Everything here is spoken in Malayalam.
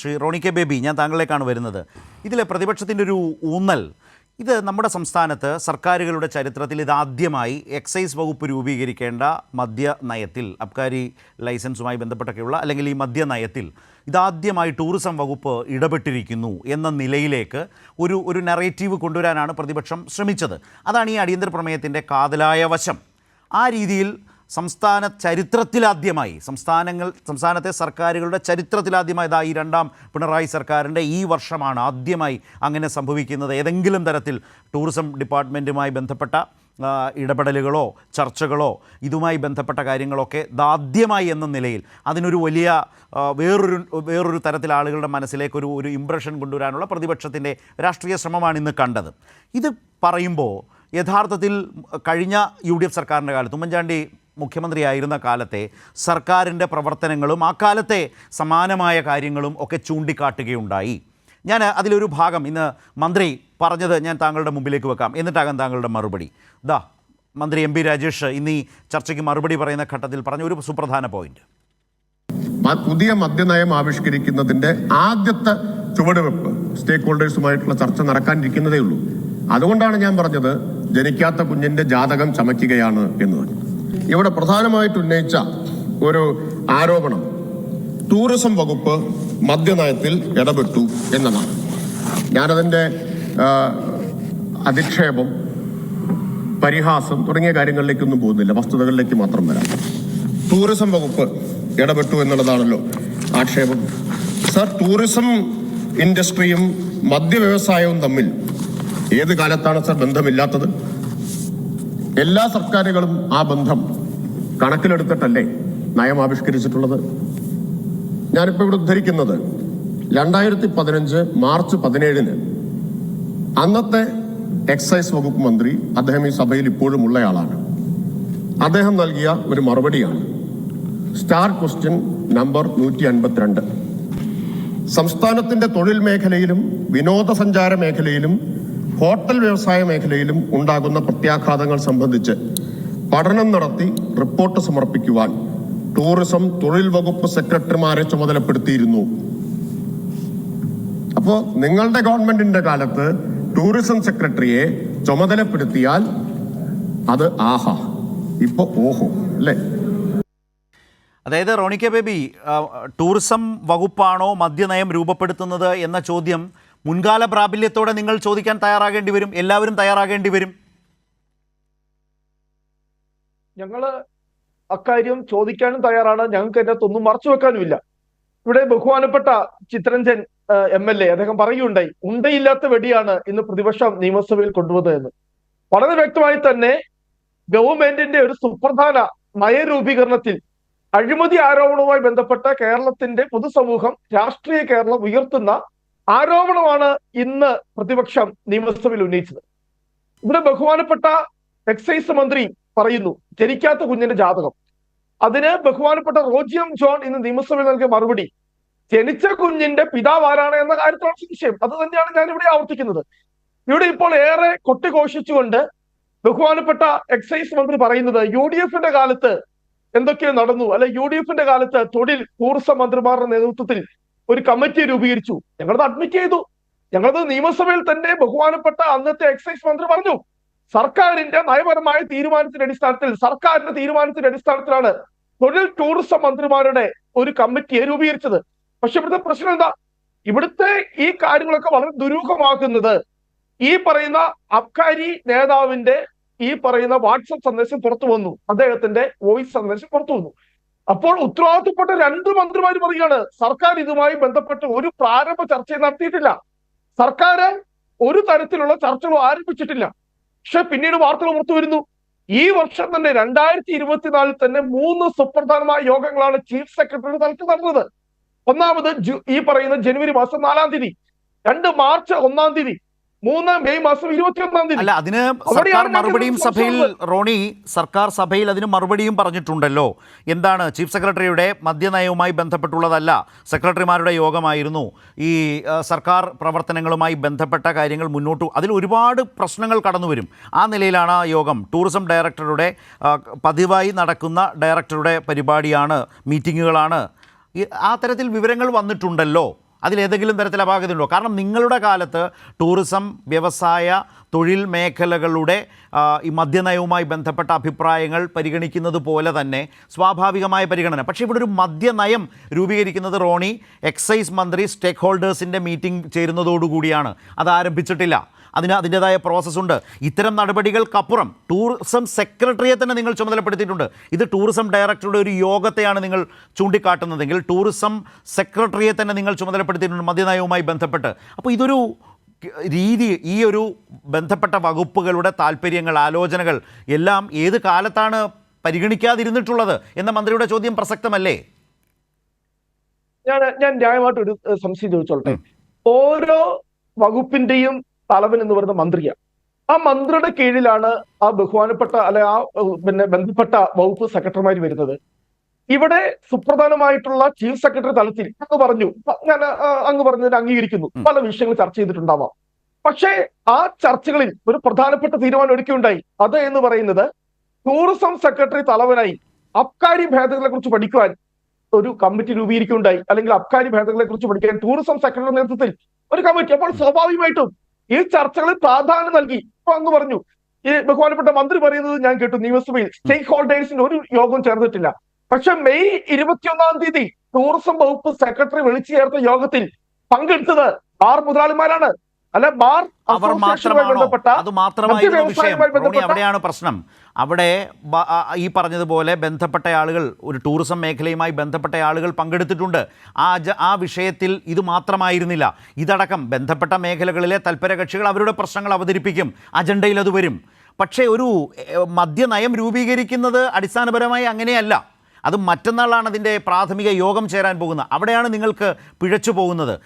ശ്രീ റോണി കെ ബേബി ഞാൻ താങ്കളിലേക്കാണ് വരുന്നത്. ഇതിലെ പ്രതിപക്ഷത്തിന്റെ ഒരു ഊന്നൽ ഇത് നമ്മുടെ സംസ്ഥാനത്ത് സർക്കാരുകളുടെ ചരിത്രത്തിൽ ഇതാദ്യമായി എക്സൈസ് വകുപ്പ് രൂപീകരിക്കേണ്ട മദ്യ നയത്തിൽ അബ്കാരി ലൈസൻസുമായി ബന്ധപ്പെട്ടൊക്കെയുള്ള അല്ലെങ്കിൽ ഈ മദ്യ നയത്തിൽ ഇതാദ്യമായി ടൂറിസം വകുപ്പ് ഇടപെട്ടിരിക്കുന്നു എന്ന നിലയിലേക്ക് ഒരു ഒരു നറേറ്റീവ് കൊണ്ടുവരാനാണ് പ്രതിപക്ഷം ശ്രമിച്ചത്. അതാണ് ഈ അടിയന്തര പ്രമേയത്തിന്റെ കാതലായ വശം. ആ രീതിയിൽ സംസ്ഥാന ചരിത്രത്തിലാദ്യമായി സംസ്ഥാനങ്ങൾ സംസ്ഥാനത്തെ സർക്കാരുകളുടെ ചരിത്രത്തിലാദ്യമായി ഇതാ ഈ രണ്ടാം പിണറായി സർക്കാരിന്റെ ഈ വർഷമാണ് ആദ്യമായി അങ്ങനെ സംഭവിക്കുന്നത്. ഏതെങ്കിലും തരത്തിൽ ടൂറിസം ഡിപ്പാർട്ട്മെന്റുമായി ബന്ധപ്പെട്ട ഇടപെടലുകളോ ചർച്ചകളോ ഇതുമായി ബന്ധപ്പെട്ട കാര്യങ്ങളൊക്കെ ഇതാദ്യമായി എന്ന നിലയിൽ അതിനൊരു വലിയ വേറൊരു വേറൊരു തരത്തിൽ ആളുകളുടെ മനസ്സിലേക്ക് ഒരു ഒരു ഇമ്പ്രഷൻ കൊണ്ടുവരാനുള്ള പ്രതിപക്ഷത്തിന്റെ രാഷ്ട്രീയ ശ്രമമാണ് ഇന്ന് കണ്ടത്. ഇത് പറയുമ്പോൾ യഥാർത്ഥത്തിൽ കഴിഞ്ഞ യു ഡി എഫ് സർക്കാരിന്റെ കാലത്ത് ഉമ്മൻചാണ്ടി മുഖ്യമന്ത്രിയായിരുന്ന കാലത്തെ സർക്കാരിന്റെ പ്രവർത്തനങ്ങളും ആ കാലത്തെ സമാനമായ കാര്യങ്ങളും ഒക്കെ ചൂണ്ടിക്കാട്ടുകയുണ്ടായി. ഞാൻ അതിലൊരു ഭാഗം ഇന്ന് മന്ത്രി പറഞ്ഞത് ഞാൻ താങ്കളുടെ മുമ്പിലേക്ക് വെക്കാം. എന്നിട്ടാകാം താങ്കളുടെ മറുപടി. ദാ മന്ത്രി എം പി രാജേഷ് ഇന്ന് ഈ ചർച്ചയ്ക്ക് മറുപടി പറയുന്ന ഘട്ടത്തിൽ പറഞ്ഞ ഒരു സുപ്രധാന പോയിന്റ്. പുതിയ മദ്യനയം ആവിഷ്കരിക്കുന്നതിന്റെ ആദ്യത്തെ ചുവടുവെപ്പ് സ്റ്റേക്ക് ഹോൾഡേഴ്സുമായിട്ടുള്ള ചർച്ച നടക്കാനിരിക്കുന്നതേ ഉള്ളൂ അതുകൊണ്ടാണ് ഞാൻ പറഞ്ഞത് ജനിക്കാത്ത കുഞ്ഞിന്റെ ജാതകം ചമയ്ക്കുകയാണ് എന്ന് ഇവിടെ പ്രധാനമായിട്ട് ഉന്നയിച്ച ഒരു ആരോപണം ടൂറിസം വകുപ്പ് മദ്യനയത്തിൽ ഇടപെട്ടു എന്നതാണ്. ഞാനതിന്റെ അധിക്ഷേപം പരിഹാസം തുടങ്ങിയ കാര്യങ്ങളിലേക്കൊന്നും പോകുന്നില്ല. വസ്തുതകളിലേക്ക് മാത്രം വരാം. ടൂറിസം വകുപ്പ് ഇടപെട്ടു എന്നുള്ളതാണല്ലോ ആക്ഷേപം. സർ ടൂറിസം ഇൻഡസ്ട്രിയും മദ്യവ്യവസായവും തമ്മിൽ ഏത് കാലത്താണ് സർ ബന്ധമില്ലാത്തത്? എല്ലാ സർക്കാരുകളും ആ ബന്ധം കണക്കിലെടുത്തിട്ടല്ലേ നയം ആവിഷ്കരിച്ചിട്ടുള്ളത്? ഞാനിപ്പോൾ ഇവിടെ ഉദ്ധരിക്കുന്നത് രണ്ടായിരത്തി പതിനഞ്ച് മാർച്ച് പതിനേഴിന് അന്നത്തെ എക്സൈസ് വകുപ്പ് മന്ത്രി അദ്ദേഹം ഈ സഭയിൽ ഇപ്പോഴും ഉള്ളയാളാണ്. അദ്ദേഹം നൽകിയ ഒരു മറുപടിയാണ്. സ്റ്റാർ ക്വസ്റ്റ്യൻ നമ്പർ നൂറ്റി അൻപത്തിരണ്ട് സംസ്ഥാനത്തിന്റെ തൊഴിൽ മേഖലയിലും വിനോദസഞ്ചാര മേഖലയിലും ഹോട്ടൽ വ്യവസായ മേഖലയിലും ഉണ്ടാകുന്ന പ്രത്യാഘാതങ്ങൾ സംബന്ധിച്ച് പഠനം നടത്തി റിപ്പോർട്ട് സമർപ്പിക്കുവാൻ ടൂറിസം തൊഴിൽ വകുപ്പ് സെക്രട്ടറിമാരെ ചുമതലപ്പെടുത്തിയിരുന്നു. അപ്പോൾ നിങ്ങളുടെ ഗവൺമെന്റിന്റെ കാലത്ത് ടൂറിസം സെക്രട്ടറിയെ ചുമതലപ്പെടുത്തിയാൽ അത് ആഹാ. ഇപ്പൊ ഓഹോ അല്ലേ? അതായത് റോണിക്ക ബേബി ടൂറിസം വകുപ്പാണോ മദ്യനയം രൂപപ്പെടുത്തുന്നത് എന്ന ചോദ്യം മുൻകാല പ്രാബല്യത്തോടെ നിങ്ങൾ ചോദിക്കാൻ തയ്യാറാകേണ്ടി വരും. എല്ലാവരും തയ്യാറാകേണ്ടി വരും. ഞങ്ങൾ അക്കാര്യം ചോദിക്കാനും തയ്യാറാണ്. ഞങ്ങൾക്ക് അതിനകത്ത് ഒന്നും മറച്ചു വെക്കാനുമില്ല ഇവിടെ ബഹുമാനപ്പെട്ട ചിത്രഞ്ജൻ എം എൽ എ അദ്ദേഹം പറയുകയുണ്ടായി ഉണ്ടയില്ലാത്ത വെടിയാണ് ഇന്ന് പ്രതിപക്ഷം നിയമസഭയിൽ കൊണ്ടുവന്നത് എന്ന്. വളരെ വ്യക്തമായി തന്നെ ഗവൺമെന്റിന്റെ ഒരു സുപ്രധാന നയരൂപീകരണത്തിൽ അഴിമതി ആരോപണവുമായി ബന്ധപ്പെട്ട കേരളത്തിന്റെ പൊതുസമൂഹം രാഷ്ട്രീയ കേരളം ഉയർത്തുന്ന ആരോപണമാണ് ഇന്ന് പ്രതിപക്ഷം നിയമസഭയിൽ ഉന്നയിച്ചത്. ഇവിടെ ബഹുമാനപ്പെട്ട എക്സൈസ് മന്ത്രി പറയുന്നു ജനിക്കാത്ത കുഞ്ഞിന്റെ ജാതകം. അതിന് ബഹുമാനപ്പെട്ട റോജിയം ജോൺ ഇന്ന് നിയമസഭയിൽ നൽകിയ മറുപടി ജനിച്ച കുഞ്ഞിന്റെ പിതാവ് ആരാണ് എന്ന കാര്യത്തിലാണ് സംശയം. അത് തന്നെയാണ് ഞാൻ ഇവിടെ ആവർത്തിക്കുന്നത്. ഇവിടെ ഇപ്പോൾ ഏറെ കൊട്ടിഘോഷിച്ചുകൊണ്ട് ബഹുമാനപ്പെട്ട എക്സൈസ് മന്ത്രി പറയുന്നത് യു ഡി എഫിന്റെ കാലത്ത് എന്തൊക്കെയോ നടന്നു അല്ലെ യു ഡി എഫിന്റെ കാലത്ത് തൊഴിൽ ടൂറിസം മന്ത്രിമാരുടെ നേതൃത്വത്തിൽ ഒരു കമ്മിറ്റി രൂപീകരിച്ചു. ഞങ്ങളത് അഡ്മിറ്റ് ചെയ്തു. ഞങ്ങളത് നിയമസഭയിൽ തന്നെ ബഹുമാനപ്പെട്ട അന്നത്തെ എക്സൈസ് മന്ത്രി പറഞ്ഞു. സർക്കാരിന്റെ നയപരമായ തീരുമാനത്തിന്റെ അടിസ്ഥാനത്തിൽ സർക്കാരിന്റെ തീരുമാനത്തിന്റെ അടിസ്ഥാനത്തിലാണ് തൊഴിൽ ടൂറിസം മന്ത്രിമാരുടെ ഒരു കമ്മിറ്റിയെ രൂപീകരിച്ചത്. പക്ഷെ ഇവിടുത്തെ പ്രശ്നം എന്താ? ഇവിടുത്തെ ഈ കാര്യങ്ങളൊക്കെ വളരെ ദുരൂഹമാക്കുന്നത് ഈ പറയുന്ന അബ്കാരി നേതാവിന്റെ ഈ പറയുന്ന വാട്സപ്പ് സന്ദേശം പുറത്തു വന്നു. അദ്ദേഹത്തിന്റെ വോയിസ് സന്ദേശം പുറത്തു വന്നു. അപ്പോൾ ഉത്തരവാദിത്തപ്പെട്ട രണ്ട് മന്ത്രിമാർ പറയുകയാണ് സർക്കാർ ഇതുമായി ബന്ധപ്പെട്ട് ഒരു പ്രാരംഭ ചർച്ച നടത്തിയിട്ടില്ല. സർക്കാർ ഒരു തരത്തിലുള്ള ചർച്ചകളും ആരംഭിച്ചിട്ടില്ല. പക്ഷെ പിന്നീട് വാർത്തകൾ പുറത്തു വരുന്നു. ഈ വർഷം തന്നെ രണ്ടായിരത്തി ഇരുപത്തിനാലിൽ തന്നെ മൂന്ന് സുപ്രധാനമായ യോഗങ്ങളാണ് ചീഫ് സെക്രട്ടറിയുടെ തലത്തിൽ നടന്നത്. ഒന്നാമത് ഈ പറയുന്ന ജനുവരി മാസം നാലാം തീയതി രണ്ട് മാർച്ച് ഒന്നാം തീയതി മൂന്ന് മെയ് മാസം ഇരുപത്തി ഒന്നാം തീയതി. അല്ല അതിന് സർക്കാർ മറുപടിയും സഭയിൽ റോണി സർക്കാർ സഭയിൽ അതിന് മറുപടിയും പറഞ്ഞിട്ടുണ്ടല്ലോ. എന്താണ് ചീഫ് സെക്രട്ടറിയുടെ മദ്യനയവുമായി ബന്ധപ്പെട്ടുള്ളതല്ല സെക്രട്ടറിമാരുടെ യോഗമായിരുന്നു. ഈ സർക്കാർ പ്രവർത്തനങ്ങളുമായി ബന്ധപ്പെട്ട കാര്യങ്ങൾ മുന്നോട്ട് അതിൽ ഒരുപാട് പ്രശ്നങ്ങൾ കടന്നു വരും. ആ നിലയിലാണ് ആ യോഗം. ടൂറിസം ഡയറക്ടറുടെ പതിവായി നടക്കുന്ന ഡയറക്ടറുടെ പരിപാടിയാണ് മീറ്റിങ്ങുകളാണ്. ആ തരത്തിൽ വിവരങ്ങൾ വന്നിട്ടുണ്ടല്ലോ. അതിലേതെങ്കിലും തരത്തിൽ അപാകതയുണ്ടോ? കാരണം നിങ്ങളുടെ കാലത്ത് ടൂറിസം വ്യവസായ തൊഴിൽ മേഖലകളുടെ ഈ മദ്യനയവുമായി ബന്ധപ്പെട്ട അഭിപ്രായങ്ങൾ പരിഗണിക്കുന്നത് പോലെ തന്നെ സ്വാഭാവികമായ പരിഗണന. പക്ഷേ ഇവിടെ ഒരു മദ്യനയം രൂപീകരിക്കുന്നത് റോണി എക്സൈസ് മന്ത്രി സ്റ്റേക്ക് ഹോൾഡേഴ്സിന്റെ മീറ്റിംഗ് ചേരുന്നതോടുകൂടിയാണ്. അത് ആരംഭിച്ചിട്ടില്ല. അതിന് അതിന്റെതായ പ്രോസസ്സുണ്ട് ഇത്തരം നടപടികൾക്കപ്പുറം ടൂറിസം സെക്രട്ടറിയെ തന്നെ നിങ്ങൾ ചുമതലപ്പെടുത്തിയിട്ടുണ്ട്. ഇത് ടൂറിസം ഡയറക്ടറുടെ ഒരു യോഗത്തെയാണ് നിങ്ങൾ ചൂണ്ടിക്കാട്ടുന്നതെങ്കിൽ ടൂറിസം സെക്രട്ടറിയെ തന്നെ നിങ്ങൾ ചുമതലപ്പെടുത്തിയിട്ടുണ്ട് മദ്യനയവുമായി ബന്ധപ്പെട്ട്. അപ്പോൾ ഇതൊരു രീതി ഈ ഒരു ബന്ധപ്പെട്ട വകുപ്പുകളുടെ താല്പര്യങ്ങൾ ആലോചനകൾ എല്ലാം ഏത് കാലത്താണ് പരിഗണിക്കാതിരുന്നിട്ടുള്ളത് എന്ന മന്ത്രിയുടെ ചോദ്യം പ്രസക്തമല്ലേ? ഞാൻ ഞാൻ ന്യായമായിട്ട് ഒരു സംശയം ചോദിച്ചോളട്ടെ ഓരോ വകുപ്പിന്റെയും തലവൻ എന്ന് പറയുന്ന മന്ത്രിയാണ് ആ മന്ത്രിയുടെ കീഴിലാണ് ആ ബഹുമാനപ്പെട്ട അല്ലെ ആ പിന്നെ ബന്ധപ്പെട്ട വകുപ്പ് സെക്രട്ടറിമാർ വരുന്നത്. ഇവിടെ സുപ്രധാനമായിട്ടുള്ള ചീഫ് സെക്രട്ടറി തലത്തിൽ അങ്ങ് പറഞ്ഞു ഞാൻ അങ്ങ് പറഞ്ഞതിന് അംഗീകരിക്കുന്നു. പല വിഷയങ്ങൾ ചർച്ച ചെയ്തിട്ടുണ്ടാവാം. പക്ഷേ ആ ചർച്ചകളിൽ ഒരു പ്രധാനപ്പെട്ട തീരുമാനം ഒരുക്കുകയുണ്ടായി അത് എന്ന് പറയുന്നത് ടൂറിസം സെക്രട്ടറി തലവനായി അബ്കാരി ഭേദങ്ങളെ കുറിച്ച് പഠിക്കുവാൻ ഒരു കമ്മിറ്റി രൂപീകരിക്കുകയുണ്ടായി. അല്ലെങ്കിൽ അബ്കാരി ഭേദങ്ങളെ കുറിച്ച് പഠിക്കാൻ ടൂറിസം സെക്രട്ടറി നേതൃത്വത്തിൽ ഒരു കമ്മിറ്റി. അപ്പോൾ സ്വാഭാവികമായിട്ടും ഈ ചർച്ചകളിൽ പ്രാധാന്യം നൽകി. ഇപ്പൊ അങ്ങ് പറഞ്ഞു. ഈ ബഹുമാനപ്പെട്ട മന്ത്രി പറയുന്നത് ഞാൻ കേട്ടു നിയമസഭയിൽ. സ്റ്റേക്ക് ഹോൾഡേഴ്സിന്റെ ഒരു യോഗം ചേർന്നിട്ടില്ല. പക്ഷെ മെയ് ഇരുപത്തിയൊന്നാം തീയതി ടൂറിസം വകുപ്പ് സെക്രട്ടറി വിളിച്ചു ചേർത്ത യോഗത്തിൽ പങ്കെടുത്തത് ബാർ മുതലാളിമാരാണ്. അല്ല ബാർ അവർ മാത്രമാണോ? അത് മാത്രമായിരുന്നു വിഷയം. മദ്യവ്യവസായവുമായി റോണി അവിടെയാണ് പ്രശ്നം. അവിടെ ഈ പറഞ്ഞതുപോലെ ബന്ധപ്പെട്ട ആളുകൾ ഒരു ടൂറിസം മേഖലയുമായി ബന്ധപ്പെട്ട ആളുകൾ പങ്കെടുത്തിട്ടുണ്ട്. ആ ആ വിഷയത്തിൽ ഇത് മാത്രമായിരുന്നില്ല. ഇതടക്കം ബന്ധപ്പെട്ട മേഖലകളിലെ തൽപര കക്ഷികൾ അവരുടെ പ്രശ്നങ്ങൾ അവതരിപ്പിക്കും. അജണ്ടയിൽ അത് വരും. പക്ഷേ ഒരു മദ്യനയം രൂപീകരിക്കുന്നത് അടിസ്ഥാനപരമായി അങ്ങനെയല്ല. അത് മറ്റന്നാളാണ് അതിന്റെ പ്രാഥമിക യോഗം ചേരാൻ പോകുന്നത്. അവിടെയാണ് നിങ്ങൾക്ക് പിഴച്ചു പോകുന്നത്.